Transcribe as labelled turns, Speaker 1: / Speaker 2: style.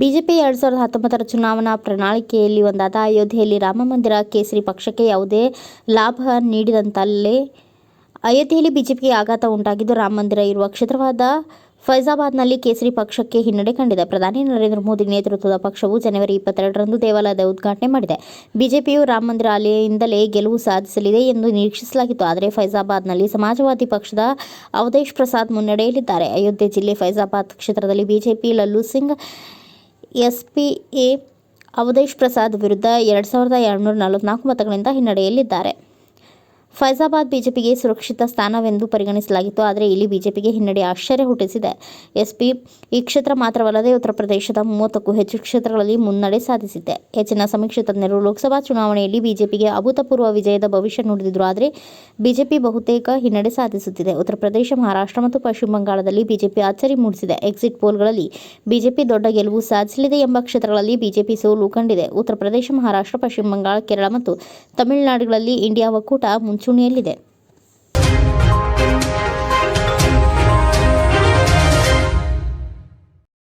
Speaker 1: BJP ಎರಡ್ ಸಾವಿರದ ಹತ್ತೊಂಬತ್ತರ ಚುನಾವಣಾ ಪ್ರಣಾಳಿಕೆಯಲ್ಲಿ ಒಂದಾದ ಅಯೋಧ್ಯೆಯಲ್ಲಿ ರಾಮ ಮಂದಿರ ಕೇಸರಿ ಪಕ್ಷಕ್ಕೆ ಯಾವುದೇ ಲಾಭ ನೀಡಿದಂತಲ್ಲೇ ಅಯೋಧ್ಯೆಯಲ್ಲಿ ಬಿಜೆಪಿಗೆ ಆಘಾತ ಉಂಟಾಗಿದ್ದು ರಾಮ ಮಂದಿರ ಇರುವ ಕ್ಷೇತ್ರವಾದ ಫೈಜಾಬಾದ್ನಲ್ಲಿ ಕೇಸರಿ ಪಕ್ಷಕ್ಕೆ ಹಿನ್ನಡೆ ಕಂಡಿದೆ. ಪ್ರಧಾನಿ ನರೇಂದ್ರ ಮೋದಿ ನೇತೃತ್ವದ ಪಕ್ಷವು ಜನವರಿ ಇಪ್ಪತ್ತೆರಡರಂದು ದೇವಾಲಯದ ಉದ್ಘಾಟನೆ ಮಾಡಿದೆ. ಬಿಜೆಪಿಯು ರಾಮ ಮಂದಿರ ಅಲೆಯಿಂದಲೇ ಗೆಲುವು ಸಾಧಿಸಲಿದೆ ಎಂದು ನಿರೀಕ್ಷಿಸಲಾಗಿತ್ತು. ಆದರೆ ಫೈಜಾಬಾದ್ನಲ್ಲಿ ಸಮಾಜವಾದಿ ಪಕ್ಷದ ಅವಧೇಶ್ ಪ್ರಸಾದ್ ಮುನ್ನಡೆಯಲ್ಲಿದ್ದಾರೆ. ಅಯೋಧ್ಯೆ ಜಿಲ್ಲೆ ಫೈಜಾಬಾದ್ ಕ್ಷೇತ್ರದಲ್ಲಿ ಬಿಜೆಪಿ ಲಲ್ಲೂ ಸಿಂಗ್ ಎಸ್ಪಿಎ ಅವಧೇಶ್ ಪ್ರಸಾದ್ ವಿರುದ್ಧ ಎರಡು ಸಾವಿರದ ಎರಡುನೂರ ನಲವತ್ನಾಲ್ಕು ಮತಗಳಿಂದ ಹಿನ್ನಡೆಯಲ್ಲಿದ್ದಾರೆ. ಫೈಜಾಬಾದ್ ಬಿಜೆಪಿಗೆ ಸುರಕ್ಷಿತ ಸ್ಥಾನವೆಂದು ಪರಿಗಣಿಸಲಾಗಿತ್ತು. ಆದರೆ ಇಲ್ಲಿ ಬಿಜೆಪಿಗೆ ಹಿನ್ನಡೆ ಆಶ್ಚರ್ಯ ಹುಟ್ಟಿಸಿದೆ. ಎಸ್ಪಿ ಈ ಕ್ಷೇತ್ರ ಮಾತ್ರವಲ್ಲದೆ ಉತ್ತರ ಪ್ರದೇಶದ ಮೂವತ್ತಕ್ಕೂ ಹೆಚ್ಚು ಕ್ಷೇತ್ರಗಳಲ್ಲಿ ಮುನ್ನಡೆ ಸಾಧಿಸಿದೆ. ಹೆಚ್ಚಿನ ಸಮೀಕ್ಷೆ ತಜ್ಞರು ಲೋಕಸಭಾ ಚುನಾವಣೆಯಲ್ಲಿ ಬಿಜೆಪಿಗೆ ಅಭೂತಪೂರ್ವ ವಿಜಯದ ಭವಿಷ್ಯ ನುಡಿದಿದ್ರು. ಆದರೆ ಬಿಜೆಪಿ ಬಹುತೇಕ ಹಿನ್ನಡೆ ಸಾಧಿಸುತ್ತಿದೆ. ಉತ್ತರ ಪ್ರದೇಶ, ಮಹಾರಾಷ್ಟ್ರ ಮತ್ತು ಪಶ್ಚಿಮ ಬಂಗಾಳದಲ್ಲಿ ಬಿಜೆಪಿ ಅಚ್ಚರಿ ಮೂಡಿಸಿದೆ. ಎಕ್ಸಿಟ್ ಪೋಲ್ಗಳಲ್ಲಿ ಬಿಜೆಪಿ ದೊಡ್ಡ ಗೆಲುವು ಸಾಧಿಸಲಿದೆ ಎಂಬ ಕ್ಷೇತ್ರಗಳಲ್ಲಿ ಬಿಜೆಪಿ ಸೋಲು ಕಂಡಿದೆ. ಉತ್ತರ ಪ್ರದೇಶ, ಮಹಾರಾಷ್ಟ್ರ, ಪಶ್ಚಿಮ ಬಂಗಾಳ, ಕೇರಳ ಮತ್ತು ತಮಿಳುನಾಡುಗಳಲ್ಲಿ ಇಂಡಿಯಾ ಒಕ್ಕೂಟ ಮುಂಚೂಣಿಯಲ್ಲಿದೆ